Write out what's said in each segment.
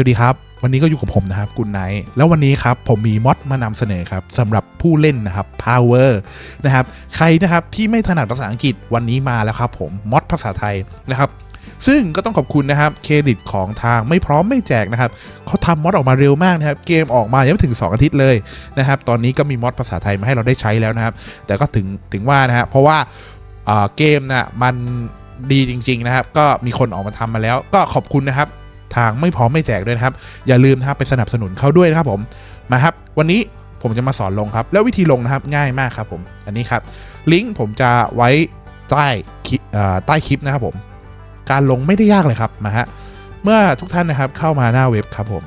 วัสดีครับ วันนี้ก็อยู่กับผมนะครับกุนไนท์แล้ววันนี้ครับผมมีมอดมานำเสนอครับสำหรับผู้เล่นนะครับ Power นะครับใครนะครับที่ไม่ถนัดภาษาอังกฤษวันนี้มาแล้วครับผมมอดภาษาไทยนะครับซึ่งก็ต้องขอบคุณนะครับเครดิตของทางไม่พร้อมไม่แจกนะครับเขาทำมอดออกมาเร็วมากนะครับ เกมออกมายังไม่ถึง 2 อาทิตย์เลยนะครับ ตอนนี้ก็มีมอดภาษาไทยมาให้เราได้ใช้แล้วนะครับ แต่ก็ถึงถึงว่านะฮะเพราะว่าอ่าเกมนะมันดีจริง ๆนะครับ ก็มีคนออกมาทำมาแล้ว ก็ขอบคุณนะครับ ทางไม่พร้อมไม่แจกด้วยนะครับ อย่าลืมนะครับไปสนับสนุนเขาด้วยนะครับผมมาครับ วันนี้ผมจะมาสอนลงครับ แล้ววิธีลงนะครับง่ายมากครับผมอันนี้ครับลิงก์ผมจะไว้ใต้ใต้คลิปนะครับผม การลงไม่ได้ยากเลยครับมาฮะเมื่อทุกท่านนะครับเข้ามาหน้าเว็บครับผม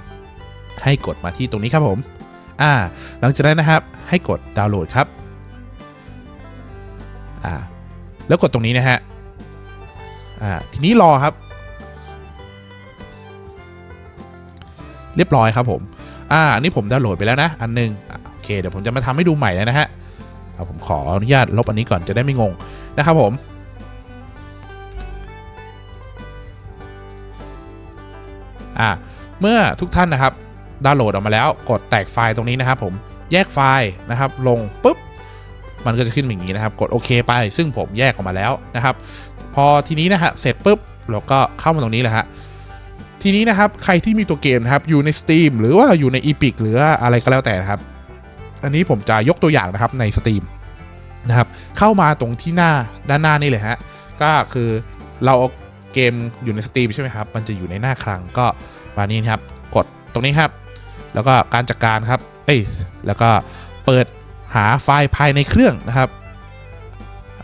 ให้กดมาที่ตรงนี้ครับผมอ่าหลังจากนั้นนะครับให้กดดาวน์โหลดครับอ่าแล้วกดตรงนี้นะฮะอ่าทีนี้รอครับ เรียบร้อยครับผมอ่าอันนี้ผมดาวน์โหลดไปแล้วนะ อันหนึงอะโอเคเดี๋ยวผมจะมาทำให้ดูใหม่แล้วนะฮะเอาผมขออนุญาตลบอันนี้ก่อนจะได้ไม่งงนะครับผมอ่าเมื่อทุกท่านนะครับดาวน์โหลดออกมาแล้วกดแตกไฟล์ตรงนี้นะครับผมแยกไฟล์นะครับลงปุ๊บมันก็จะขึ้นอย่างนี้นะครับ กดโอเคไป ซึ่งผมแยกออกมาแล้วนะครับ พอทีนี้นะฮะเสร็จปุ๊บเราก็เข้ามาตรงนี้เลยฮะ ทีนี้นะครับใครที่มีตัวเกมนะครับอยู่ใน Steam หรือว่าอยู่ใน Epic หรืออะไรก็แล้วแต่นะครับ อันนี้ผมจะยกตัวอย่างนะครับใน Steam นะครับเข้ามาตรงที่หน้าด้านหน้านี่เลยฮะก็คือเราเอาเกมอยู่ใน Steam ใช่ไหมครับมันจะอยู่ในหน้าคลังก็มานี้นครับกดตรงนี้ครับ แล้วก็การจัดการครับเอ้ยแล้วก็เปิดหาไฟล์ภายในเครื่องนะครับ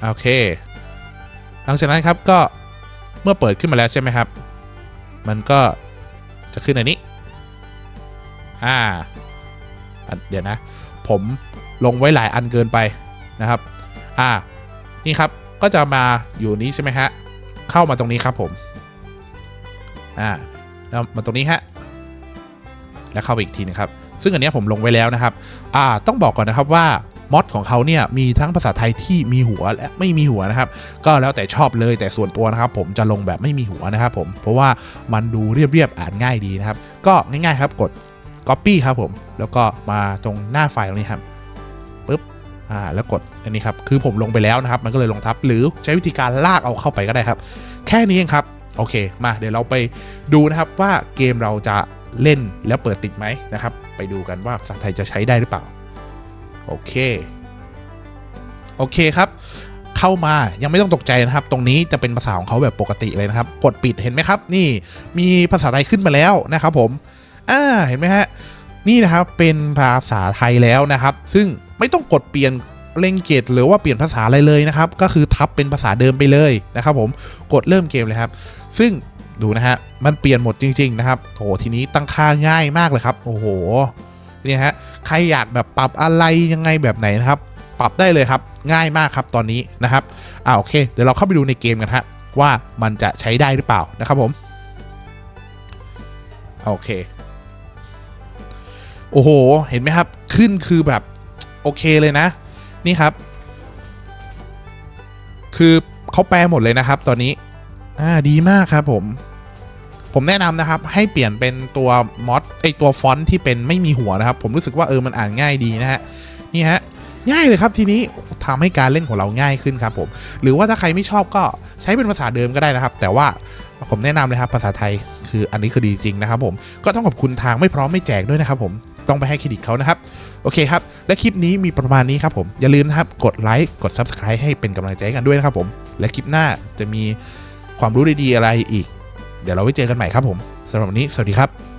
โอเค หลังจากนั้นครับก็เมื่อเปิดขึ้นมาแล้วใช่ไหมครับ มันก็จะขึ้นอันนี้ อ่า เดี๋ยวนะ ผมลงไว้หลายอันเกินไปนะครับ อ่า นี่ครับ ก็จะมาอยู่นี้ใช่ไหมฮะ เข้ามาตรงนี้ครับผม อ่าแล้วมาตรงนี้ฮะ แล้วเข้าไปอีกทีนึงครับ ซึ่งอันนี้ผมลงไว้แล้วนะครับ อ่า ต้องบอกก่อนนะครับว่า มอดของเขาเนี่ยมีทั้งภาษาไทยที่มีหัวและไม่มีหัวนะครับ ก็แล้วแต่ชอบเลยแต่ส่วนตัวนะครับ ผมจะลงแบบไม่มีหัวนะครับผมเพราะว่ามันดูเรียบๆอ่านง่ายดีนะครับ ก็ง่ายๆครับกด Copy ครับผม แล้วก็มาตรงหน้าไฟล์ตรงนี้ครับปึ๊บอ่าแล้วกดอันนี้ครับคือผมลงไปแล้วนะครับ มันก็เลยลงทับ หรือใช้วิธีการลากเอาเข้าไปก็ได้ครับ แค่นี้เองครับโอเค มาเดี๋ยวเราไปดูนะครับว่าเกมเราจะเล่นแล้วเปิดติดไหมนะครับ ไปดูกันว่าภาษาไทยจะใช้ได้หรือเปล่า โอเค โอเคครับ เข้ามายังไม่ต้องตกใจนะครับ ตรงนี้จะเป็นภาษาของเขาแบบปกติเลยนะครับ กดปิดเห็นไหมครับ นี่มีภาษาไทยขึ้นมาแล้วนะครับ ผมอ่าเห็นไหมฮะนี่นะครับเป็นภาษาไทยแล้วนะครับ ซึ่งไม่ต้องกดเปลี่ยนเลงเกตหรือว่าเปลี่ยนภาษาอะไรเลยนะครับ ก็คือทับเป็นภาษาเดิมไปเลยนะครับ ผมกดเริ่มเกมเลยครับ ซึ่งดูนะฮะมันเปลี่ยนหมดจริง ๆ นะครับโอ้โหทีนี้ตั้งค่าง่ายมากเลยครับ โอ้โห เนี่ยฮะใครอยากแบบปรับอะไรยังไงแบบไหนนะครับ ปรับได้เลยครับง่ายมากครับตอนนี้นะครับอ่าโอเค เดี๋ยวเราเข้าไปดูในเกมกันฮะว่ามันจะใช้ได้หรือเปล่านะครับผมโอเค โอ้โห เห็นไหมครับ ขึ้นคือแบบ โอเคเลยนะ นี่ครับ คือเขาแปลหมดเลยนะครับ ตอนนี้ อ่า ดีมากครับผม ผมแนะนำนะครับ ให้เปลี่ยนเป็นตัวมอดไอตัวฟอนต์ที่เป็นไม่มีหัวนะครับ ผมรู้สึกว่าเออมันอ่านง่ายดีนะฮะนี่ฮะง่ายเลยครับทีนี้ทำให้การเล่นของเราง่ายขึ้นครับผมหรือว่าถ้าใครไม่ชอบก็ใช้เป็นภาษาเดิมก็ได้นะครับ แต่ว่าผมแนะนำเลยครับภาษาไทยคืออันนี้คือดีจริงนะครับผมก็ต้องขอบคุณทางไม่พร้อมไม่แจกด้วยนะครับผมต้องไปให้เครดิตเขานะครับ โอเคครับ และคลิปนี้มีประมาณนี้ครับผม อย่าลืมนะครับ กดไลค์กด Subscribe ให้เป็นกำลังใจกันด้วยนะครับผม และคลิปหน้าจะมีความรู้ดีๆอะไรอีก เดี๋ยวเราไว้เจอกันใหม่ครับผมสำหรับวันนี้สวัสดีครับ